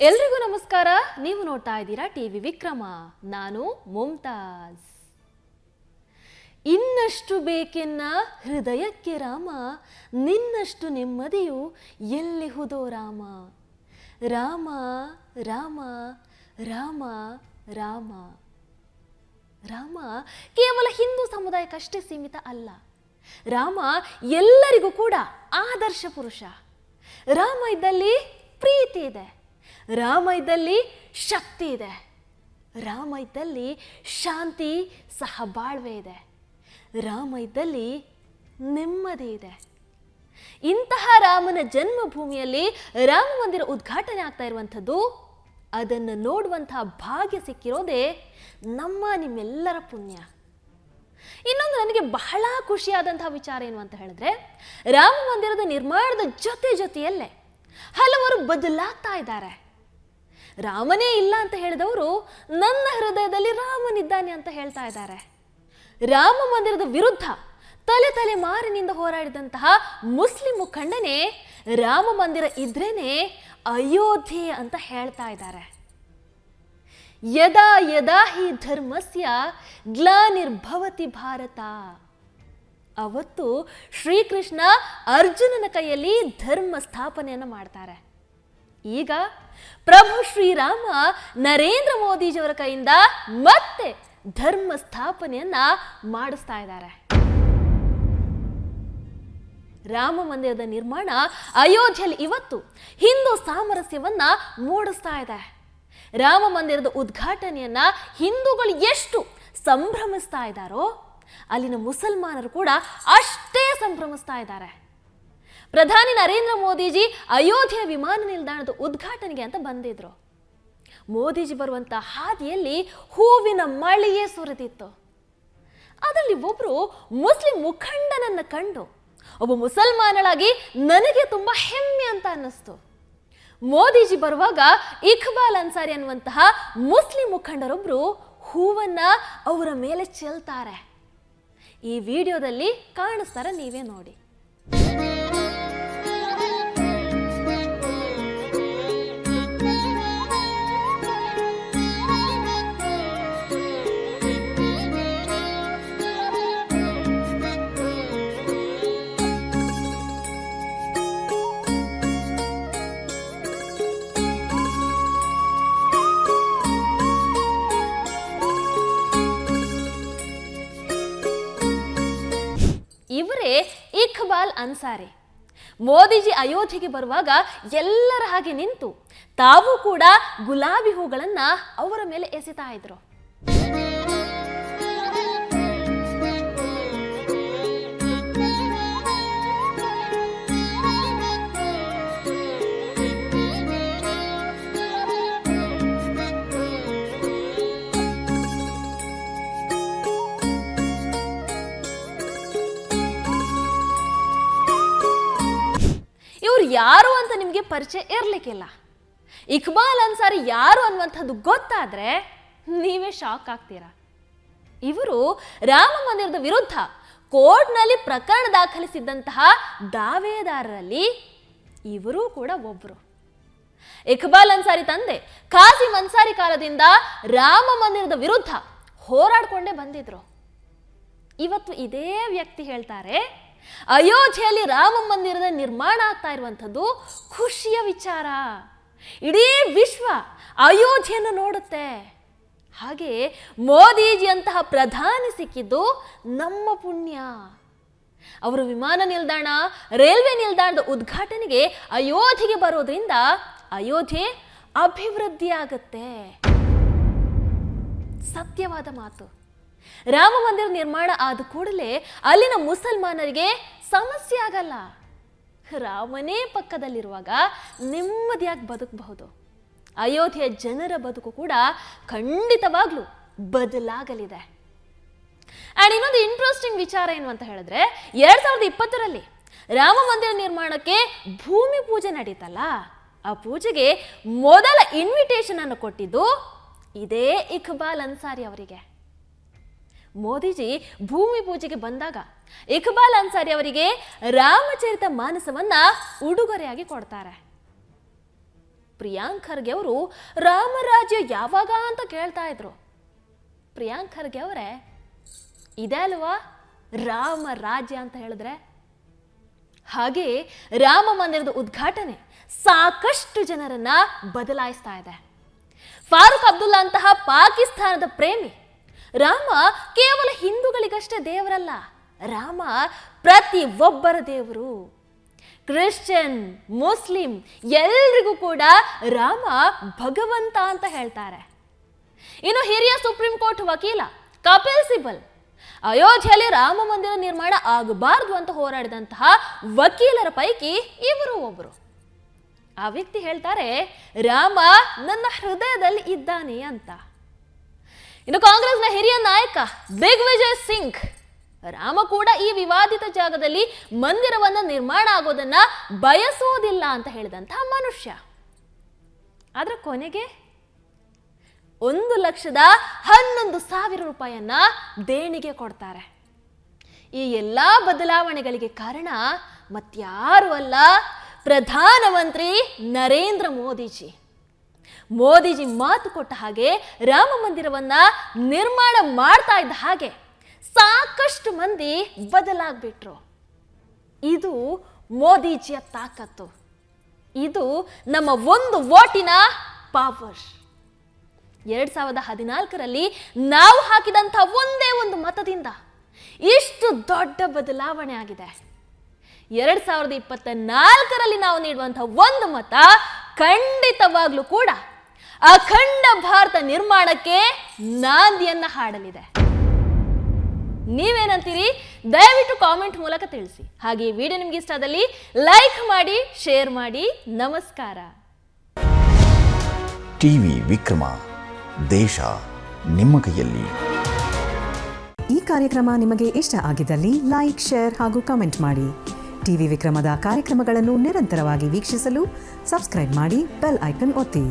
ಎಲ್ರಿಗೂ ನಮಸ್ಕಾರ. ನೀವು ನೋಡ್ತಾ ಇದ್ದೀರಾ ಟಿವಿ ವಿಕ್ರಮ. ನಾನು ಮುಮ್ತಾಜ್ ಇನ್ನಷ್ಟು ಬೇಕೆನ್ನ ಹೃದಯಕ್ಕೆ ರಾಮ. ನಿನ್ನಷ್ಟು ನೆಮ್ಮದಿಯು ಎಲ್ಲಿ ಹುದೋ ರಾಮ? ರಾಮ ರಾಮ ರಾಮ ರಾಮ. ರಾಮ ಕೇವಲ ಹಿಂದೂ ಸಮುದಾಯಕ್ಕಷ್ಟೇ ಸೀಮಿತ ಅಲ್ಲ. ರಾಮ ಎಲ್ಲರಿಗೂ ಕೂಡ ಆದರ್ಶ ಪುರುಷ. ರಾಮ ಇದ್ದಲ್ಲಿ ಪ್ರೀತಿ ಇದೆ. ರಾಮ ಶಕ್ತಿ ಇದೆ. ರಾಮ ಇದ್ದಲ್ಲಿ ಶಾಂತಿ ಸಹಬಾಳ್ವೆ ಇದೆ. ರಾಮ ನೆಮ್ಮದಿ ಇದೆ. ಇಂತಹ ರಾಮನ ಜನ್ಮಭೂಮಿಯಲ್ಲಿ ರಾಮ ಮಂದಿರ ಉದ್ಘಾಟನೆ ಆಗ್ತಾ ಇರುವಂಥದ್ದು, ಅದನ್ನು ನೋಡುವಂತಹ ಭಾಗ್ಯ ಸಿಕ್ಕಿರೋದೇ ನಮ್ಮ ನಿಮ್ಮೆಲ್ಲರ ಪುಣ್ಯ. ಇನ್ನೊಂದು ನನಗೆ ಬಹಳ ಖುಷಿಯಾದಂತಹ ವಿಚಾರ ಏನು ಅಂತ ಹೇಳಿದ್ರೆ, ರಾಮ ಮಂದಿರದ ನಿರ್ಮಾಣದ ಜೊತೆ ಜೊತೆಯಲ್ಲೇ ಹಲವರು ಬದಲಾಗ್ತಾ ಇದ್ದಾರೆ. ರಾಮನೇ ಇಲ್ಲ ಅಂತ ಹೇಳಿದವರು ನನ್ನ ಹೃದಯದಲ್ಲಿ ರಾಮನಿದ್ದಾನೆ ಅಂತ ಹೇಳ್ತಾ ಇದ್ದಾರೆ. ರಾಮ ಮಂದಿರದ ವಿರುದ್ಧ ತಲೆ ತಲೆ ಮಾರಿನಿಂದ ಹೋರಾಡಿದಂತಹ ಮುಸ್ಲಿಂ ಮುಖಂಡನೇ ರಾಮ ಮಂದಿರ ಇದ್ರೇನೆ ಅಯೋಧ್ಯೆ ಅಂತ ಹೇಳ್ತಾ ಇದ್ದಾರೆ. ಯದಾ ಯದಾ ಹಿ ಧರ್ಮಸ್ಯ ಗ್ಲಾನಿರ್ಭವತಿ ಭಾರತ. ಅವತ್ತು ಶ್ರೀಕೃಷ್ಣ ಅರ್ಜುನನ ಕೈಯಲ್ಲಿ ಧರ್ಮ ಸ್ಥಾಪನೆಯನ್ನು ಮಾಡ್ತಾರೆ. ಈಗ ಪ್ರಭು ಶ್ರೀರಾಮ ನರೇಂದ್ರ ಮೋದಿಜಿಯವರ ಕೈಯಿಂದ ಮತ್ತೆ ಧರ್ಮ ಸ್ಥಾಪನೆಯನ್ನ ಮಾಡಿಸ್ತಾ ಇದ್ದಾರೆ. ರಾಮ ಮಂದಿರದ ನಿರ್ಮಾಣ ಅಯೋಧ್ಯೆಯಲ್ಲಿ ಇವತ್ತು ಹಿಂದೂ ಸಾಮರಸ್ಯವನ್ನ ಮೂಡಿಸ್ತಾ ಇದೆ. ರಾಮ ಮಂದಿರದ ಉದ್ಘಾಟನೆಯನ್ನ ಹಿಂದೂಗಳು ಎಷ್ಟು ಸಂಭ್ರಮಿಸ್ತಾ ಇದ್ದಾರೋ ಅಲ್ಲಿನ ಮುಸಲ್ಮಾನರು ಕೂಡ ಅಷ್ಟೇ ಸಂಭ್ರಮಿಸ್ತಾ ಇದ್ದಾರೆ. ಪ್ರಧಾನಿ ನರೇಂದ್ರ ಮೋದಿಜಿ ಅಯೋಧ್ಯೆ ವಿಮಾನ ನಿಲ್ದಾಣದ ಉದ್ಘಾಟನೆಗೆ ಅಂತ ಬಂದಿದ್ರು. ಮೋದಿಜಿ ಬರುವಂಥ ಹಾದಿಯಲ್ಲಿ ಹೂವಿನ ಮಳೆಯೇ ಸುರಿದಿತ್ತು. ಅದರಲ್ಲಿ ಒಬ್ಬರು ಮುಸ್ಲಿಂ ಮುಖಂಡನನ್ನ ಕಂಡು, ಒಬ್ಬ ಮುಸಲ್ಮಾನಳಾಗಿ ನನಗೆ ತುಂಬಾ ಹೆಮ್ಮೆ ಅಂತ ಅನ್ನಿಸ್ತು. ಮೋದಿಜಿ ಬರುವಾಗ ಇಕ್ಬಾಲ್ ಅನ್ಸಾರಿ ಅನ್ನುವಂತಹ ಮುಸ್ಲಿಂ ಮುಖಂಡರೊಬ್ಬರು ಹೂವನ್ನ ಅವರ ಮೇಲೆ ಚೆಲ್ತಾರೆ. ಈ ವಿಡಿಯೋದಲ್ಲಿ ಕಾಣಿಸ್ತಾರೆ ನೀವೇ ನೋಡಿ. ಅನ್ಸಾರಿ. ಮೋದಿಜಿ ಅಯೋಧ್ಯೆಗೆ ಬರುವಾಗ ಎಲ್ಲರ ಹಾಗೆ ನಿಂತು ತಾವು ಕೂಡ ಗುಲಾಬಿ ಹೂಗಳನ್ನು ಅವರ ಮೇಲೆ ಎಸೆತಾ ಇದ್ರು. ಯಾರು ಅಂತ ನಿಮಗೆ ಪರಿಚಯ ಇರಲಿಕ್ಕಿಲ್ಲ. ಇಕ್ಬಾಲ್ ಅನ್ಸಾರಿ ಯಾರು ಅನ್ನುವಂಥದ್ದು ಗೊತ್ತಾದ್ರೆ ನೀವೇ ಶಾಕ್ ಆಗ್ತೀರಾ? ಇವರು ರಾಮ ಮಂದಿರದ ವಿರುದ್ಧ ಕೋರ್ಟ್ನಲ್ಲಿ ಪ್ರಕರಣ ದಾಖಲಿಸಿದ್ದಂತಹ ದಾವೇದಾರರಲ್ಲಿ ಇವರು ಕೂಡ ಒಬ್ಬರು ಇಕ್ಬಾಲ್ ಅನ್ಸಾರಿ ತಂದೆ ಖಾಸಿಂ ಅನ್ಸಾರಿ ಕಾಲದಿಂದ ರಾಮ ಮಂದಿರದ ವಿರುದ್ಧ ಹೋರಾಡ್ಕೊಂಡೇ ಬಂದಿದ್ರು. ಇವತ್ತು ಇದೇ ವ್ಯಕ್ತಿ ಹೇಳ್ತಾರೆ ಅಯೋಧ್ಯೆಯಲ್ಲಿ ರಾಮ ಮಂದಿರದ ನಿರ್ಮಾಣ ಆಗ್ತಾ ಇರುವಂಥದ್ದು ಖುಷಿಯ ವಿಚಾರ. ಇಡೀ ವಿಶ್ವ ಅಯೋಧ್ಯೆಯನ್ನು ನೋಡುತ್ತೆ. ಹಾಗೆ ಮೋದಿಜಿಯಂತಹ ಪ್ರಧಾನಿ ಸಿಕ್ಕಿದ್ದು ನಮ್ಮ ಪುಣ್ಯ. ಅವರು ವಿಮಾನ ನಿಲ್ದಾಣ, ರೈಲ್ವೆ ನಿಲ್ದಾಣದ ಉದ್ಘಾಟನೆಗೆ ಅಯೋಧ್ಯೆಗೆ ಬರೋದ್ರಿಂದ ಅಯೋಧ್ಯೆ ಅಭಿವೃದ್ಧಿ ಆಗುತ್ತೆ ಸತ್ಯವಾದ ಮಾತು. ರಾಮ ಮಂದಿರ ನಿರ್ಮಾಣ ಆದ ಕೂಡಲೇ ಅಲ್ಲಿನ ಮುಸಲ್ಮಾನರಿಗೆ ಸಮಸ್ಯೆ ಆಗಲ್ಲ. ರಾಮನೇ ಪಕ್ಕದಲ್ಲಿರುವಾಗ ನೆಮ್ಮದಿಯಾಗಿ ಬದುಕಬಹುದು. ಅಯೋಧ್ಯೆಯ ಜನರ ಬದುಕು ಕೂಡ ಖಂಡಿತವಾಗ್ಲೂ ಬದಲಾಗಲಿದೆ. ಆ್ಯಂಡ್ ಇನ್ನೊಂದು ಇಂಟ್ರೆಸ್ಟಿಂಗ್ ವಿಚಾರ ಏನು ಅಂತ ಹೇಳಿದ್ರೆ, ಎರಡ್ ಸಾವಿರದ ಇಪ್ಪತ್ತರಲ್ಲಿ ರಾಮ ಮಂದಿರ ನಿರ್ಮಾಣಕ್ಕೆ ಭೂಮಿ ಪೂಜೆ ನಡೀತಲ್ಲ. ಆ ಪೂಜೆಗೆ ಮೊದಲ ಇನ್ವಿಟೇಷನ್ ಅನ್ನು ಕೊಟ್ಟಿದ್ದು ಇದೇ ಇಕ್ಬಾಲ್ ಅನ್ಸಾರಿ ಅವರಿಗೆ. ಮೋದಿಜಿ ಭೂಮಿ ಪೂಜೆಗೆ ಬಂದಾಗ ಇಕ್ಬಾಲ್ ಅನ್ಸಾರಿ ಅವರಿಗೆ ರಾಮಚರಿತ ಮಾನಸವನ್ನ ಉಡುಗೊರೆಯಾಗಿ ಕೊಡ್ತಾರೆ. ಪ್ರಿಯಾಂಕ್ ಖರ್ಗೆ ಅವರು ರಾಮರಾಜ್ಯ ಯಾವಾಗ ಅಂತ ಕೇಳ್ತಾ ಇದ್ರು. ಪ್ರಿಯಾಂಕ್ ಖರ್ಗೆ ಅವರೇ, ಇದೆ ಅಲ್ವಾ? ರಾಮ ರಾಜ್ಯ ಅಂತ ಹೇಳಿದ್ರೆ? ಹಾಗೆ ರಾಮ ಮಂದಿರದ ಉದ್ಘಾಟನೆ ಸಾಕಷ್ಟು ಜನರನ್ನ ಬದಲಾಯಿಸ್ತಾ ಇದೆ. ಫಾರೂಕ್ ಅಬ್ದುಲ್ಲಾ ಅಂತಹ ಪಾಕಿಸ್ತಾನದ ಪ್ರೇಮಿ ರಾಮ ಕೇವಲ ಹಿಂದೂಗಳಿಗಷ್ಟೇ ದೇವರಲ್ಲ. ರಾಮ ಪ್ರತಿ ಒಬ್ಬರ ದೇವರು. ಕ್ರಿಶ್ಚಿಯನ್, ಮುಸ್ಲಿಂ ಎಲ್ರಿಗೂ ಕೂಡ ರಾಮ ಭಗವಂತ ಅಂತ ಹೇಳ್ತಾರೆ. ಇನ್ನು ಹಿರಿಯ ಸುಪ್ರೀಂ ಕೋರ್ಟ್ ವಕೀಲ ಕಪಿಲ್ ಸಿಬಲ್, ಅಯೋಧ್ಯೆಯಲ್ಲಿ ರಾಮ ಮಂದಿರ ನಿರ್ಮಾಣ ಆಗಬಾರದು ಅಂತ ಹೋರಾಡಿದಂತಹ ವಕೀಲರ ಪೈಕಿ ಇವರು ಒಬ್ಬರು ಆ ವ್ಯಕ್ತಿ ಹೇಳ್ತಾರೆ, ರಾಮ ನನ್ನ ಹೃದಯದಲ್ಲಿ ಇದ್ದಾನೆ ಅಂತ. ಇನ್ನು ಕಾಂಗ್ರೆಸ್ನ ಹಿರಿಯ ನಾಯಕ ದಿಗ್ವಿಜಯ್ ಸಿಂಗ್. ರಾಮ ಕೂಡ ಈ ವಿವಾದಿತ ಜಾಗದಲ್ಲಿ ಮಂದಿರವನ್ನ ನಿರ್ಮಾಣ ಆಗೋದನ್ನ ಬಯಸೋದಿಲ್ಲ ಅಂತ ಹೇಳಿದಂತಹ ಮನುಷ್ಯ. ಆದ್ರೆ ಕೊನೆಗೆ ಒಂದು ಲಕ್ಷದ ಹನ್ನೊಂದು ಸಾವಿರ ರೂಪಾಯಿಯನ್ನ ದೇಣಿಗೆ ಕೊಡ್ತಾರೆ. ಈ ಎಲ್ಲ ಬದಲಾವಣೆಗಳಿಗೆ ಕಾರಣ ಮತ್ಯಾರು ಅಲ್ಲ ಪ್ರಧಾನಮಂತ್ರಿ ನರೇಂದ್ರ ಮೋದಿಜಿ. ಮೋದಿಜಿ ಮಾತು ಕೊಟ್ಟ ಹಾಗೆ ರಾಮ ಮಂದಿರವನ್ನ ನಿರ್ಮಾಣ ಮಾಡ್ತಾ ಇದ್ದ ಹಾಗೆ ಸಾಕಷ್ಟು ಮಂದಿ ಬದಲಾಗ್ಬಿಟ್ರು. ಇದು ಮೋದಿಜಿಯ ತಾಕತ್ತು. ಇದು ನಮ್ಮ ಒಂದು ಓಟಿನ ಪಾವರ್ ಎರಡ್ ಸಾವಿರದ ಹದಿನಾಲ್ಕರಲ್ಲಿ ನಾವು ಹಾಕಿದಂಥ ಒಂದೇ ಒಂದು ಮತದಿಂದ ಇಷ್ಟು ದೊಡ್ಡ ಬದಲಾವಣೆ ಆಗಿದೆ. ಎರಡ್ ಸಾವಿರದ ಇಪ್ಪತ್ತ ನಾಲ್ಕರಲ್ಲಿ ನಾವು ನೀಡುವಂತಹ ಒಂದು ಮತ ಖಂಡಿತವಾಗ್ಲೂ ಕೂಡ ಅಖಂಡ ಭಾರತ ನಿರ್ಮಾಣಕ್ಕೆ ನಾಂದಿಯನ್ನ ಹಾಡಲಿದೆ. ನೀವೇನಂತೀರಿ? ದಯವಿಟ್ಟು ಕಾಮೆಂಟ್ ಮೂಲಕ ತಿಳಿಸಿ. ಹಾಗೆ ಈ ವಿಡಿಯೋ ನಿಮ್ಗೆ ಇಷ್ಟ ಆದಲ್ಲಿ ಲೈಕ್ ಮಾಡಿ ಶೇರ್ ಮಾಡಿ. ನಮಸ್ಕಾರ. ಟಿವಿ ವಿಕ್ರಮ ದೇಶ ನಿಮ್ಮ ಕೈಯಲ್ಲಿ. ಈ ಕಾರ್ಯಕ್ರಮ ನಿಮಗೆ ಇಷ್ಟ ಆಗಿದ್ದಲ್ಲಿ ಲೈಕ್ ಶೇರ್ ಹಾಗೂ ಕಮೆಂಟ್ ಮಾಡಿ. ಟಿವಿ ವಿಕ್ರಮದ ಕಾರ್ಯಕ್ರಮಗಳನ್ನು ನಿರಂತರವಾಗಿ ವೀಕ್ಷಿಸಲು ಸಬ್ಸ್ಕ್ರೈಬ್ ಮಾಡಿ ಬೆಲ್ ಐಕನ್ ಒತ್ತಿ.